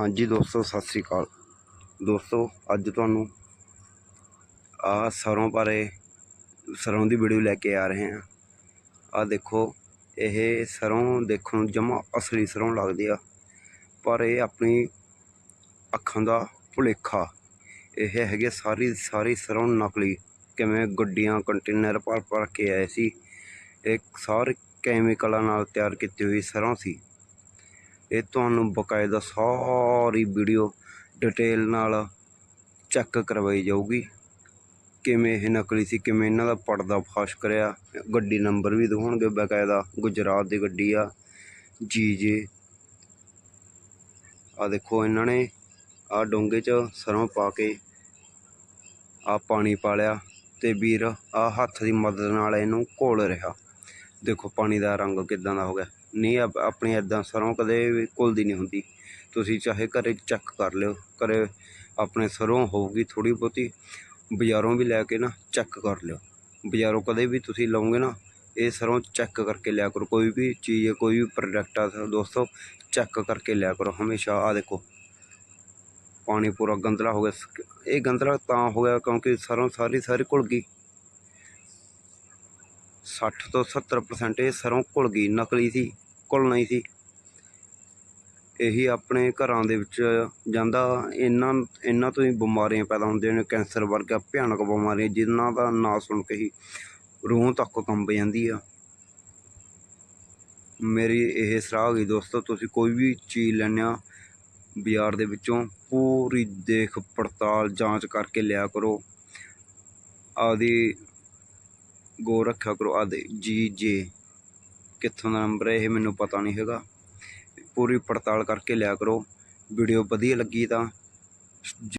ਹਾਂਜੀ ਦੋਸਤੋ, ਸਤਿ ਸ੍ਰੀ ਅਕਾਲ। ਦੋਸਤੋ, ਅੱਜ ਤੁਹਾਨੂੰ ਆ ਸਰੋਂ ਬਾਰੇ ਸਰੋਂ ਦੀ ਵੀਡੀਓ ਲੈ ਕੇ ਆ ਰਹੇ ਹਾਂ। ਆ ਦੇਖੋ, ਇਹ ਸਰੋਂ ਦੇਖਣ ਨੂੰ ਜਮਾ ਅਸਲੀ ਸਰੋਂ ਲੱਗਦੀ ਆ, ਪਰ ਇਹ ਆਪਣੀ ਅੱਖਾਂ ਦਾ ਭੁਲੇਖਾ। ਇਹ ਹੈਗੇ ਸਾਰੀ ਸਾਰੀ ਸਰੋਂ ਨਕਲੀ। ਕਿਵੇਂ ਗੱਡੀਆਂ, ਕੰਟੇਨਰ ਭਰ ਭਰ ਕੇ ਆਏ ਸੀ, ਇਹ ਸਾਰੇ ਕੈਮੀਕਲਾਂ ਨਾਲ ਤਿਆਰ ਕੀਤੀ ਹੋਈ ਸਰੋਂ ਸੀ। ਇਹ ਤੁਹਾਨੂੰ ਬਕਾਇਦਾ ਸਾਰੀ ਵੀਡੀਓ ਡਿਟੇਲ ਨਾਲ ਚੈੱਕ ਕਰਵਾਈ ਜਾਊਗੀ। ਕਿਵੇਂ ਇਹ ਨਕਲੀ ਸੀ, ਕਿਵੇਂ ਇਹਨਾਂ ਦਾ ਪਰਦਾ ਫਾਸ਼ ਕਰਿਆ, ਗੱਡੀ ਨੰਬਰ ਵੀ ਦਿਖਾਉਣਗੇ ਬਕਾਇਦਾ, ਗੁਜਰਾਤ ਦੀ ਗੱਡੀ ਆ, ਜੀ ਜੇ। ਆ ਦੇਖੋ ਇਹਨਾਂ ਨੇ ਆ ਡੋਂਗੇ 'ਚ ਸਰੋਂ ਪਾ ਕੇ ਆ ਪਾਣੀ ਪਾ ਲਿਆ ਤੇ ਵੀਰ ਆ ਹੱਥ ਦੀ ਮਦਦ ਨਾਲ ਇਹਨੂੰ ਘੋਲ ਰਿਹਾ। ਦੇਖੋ ਪਾਣੀ ਦਾ ਰੰਗ ਕਿੱਦਾਂ ਦਾ ਹੋ ਗਿਆ। ਨਹੀਂ, ਆਪ- ਆਪਣੀ ਇਦਾਂ ਸਰੋਂ ਕਦੇ ਵੀ ਘੁਲਦੀ ਨਹੀਂ ਹੁੰਦੀ। ਤੁਸੀਂ ਚਾਹੇ ਘਰੇ ਚੈੱਕ ਕਰ ਲਿਓ। ਘਰੇ ਆਪਣੇ ਸਰੋਂ ਹੋਊਗੀ ਥੋੜੀ ਬਹੁਤੀ, ਬਾਜ਼ਾਰੋਂ ਵੀ ਲੈ ਕੇ ਨਾ ਚੈੱਕ ਕਰ ਲਿਓ। ਬਾਜ਼ਾਰੋਂ ਕਦੇ ਵੀ ਤੁਸੀਂ ਲਓਗੇ ਨਾ, ਇਹ ਸਰੋਂ ਚੈੱਕ ਕਰਕੇ ਲਿਆ ਕਰੋ। ਕੋਈ ਵੀ ਚੀਜ਼ ਹੈ ਕੋਈ ਵੀ ਪ੍ਰੋਡਕਟ ਆ ਦੋਸਤੋ ਚੈੱਕ ਕਰਕੇ ਲਿਆ ਕਰੋ। ਹਮੇਸ਼ਾ ਆ ਦੇਖੋ, ਪਾਣੀ ਪੂਰਾ ਗੰਦਲਾ ਹੋ ਗਿਆ। ਇਹ ਗੰਦਲਾ ਤਾਂ ਹੋ ਗਿਆ ਕਿਉਂਕਿ ਸਰੋਂ ਸਾਰੀ ਸਾਰੀ ਘੁਲ ਗਈ। 60 ਤੋਂ 70% ਇਹ ਸਰੋਂ ਘੁਲ ਗਈ, ਨਕਲੀ ਸੀ ਘੁਲਣਾ ਹੀ ਸੀ। ਇਹੀ ਆਪਣੇ ਘਰਾਂ ਦੇ ਵਿੱਚ ਜਾਂਦਾ, ਇਹਨਾਂ ਇਹਨਾਂ ਤੋਂ ਹੀ ਬਿਮਾਰੀਆਂ ਪੈਦਾ ਹੁੰਦੀਆਂ ਨੇ, ਕੈਂਸਰ ਵਰਗਾ ਭਿਆਨਕ ਬਿਮਾਰੀਆਂ ਜਿਨ੍ਹਾਂ ਦਾ ਨਾਂ ਸੁਣ ਕੇ ਹੀ ਰੂਹ ਤੱਕ ਕੰਬ ਜਾਂਦੀ ਆ। ਮੇਰੀ ਇਹ ਸਲਾਹ ਗਈ ਦੋਸਤੋ, ਤੁਸੀਂ ਕੋਈ ਵੀ ਚੀਜ਼ ਲੈਣੇ ਆ ਬਾਜ਼ਾਰ ਦੇ ਵਿੱਚੋਂ, ਪੂਰੀ ਦੇਖ ਪੜਤਾਲ ਜਾਂਚ ਕਰਕੇ ਲਿਆ ਕਰੋ। ਆਦੀ ਗੋ ਰੱਖਿਆ ਕਰੋ ਆਦੇ ਜੀ, ਜੇ ਕਿੱਥੋਂ ਦਾ ਨੰਬਰ ਹੈ ਇਹ ਮੈਨੂੰ ਪਤਾ ਨਹੀਂ ਹੈਗਾ। ਪੂਰੀ ਪੜਤਾਲ ਕਰਕੇ ਲਿਆ ਕਰੋ। ਵੀਡੀਓ ਵਧੀਆ ਲੱਗੀ ਤਾਂ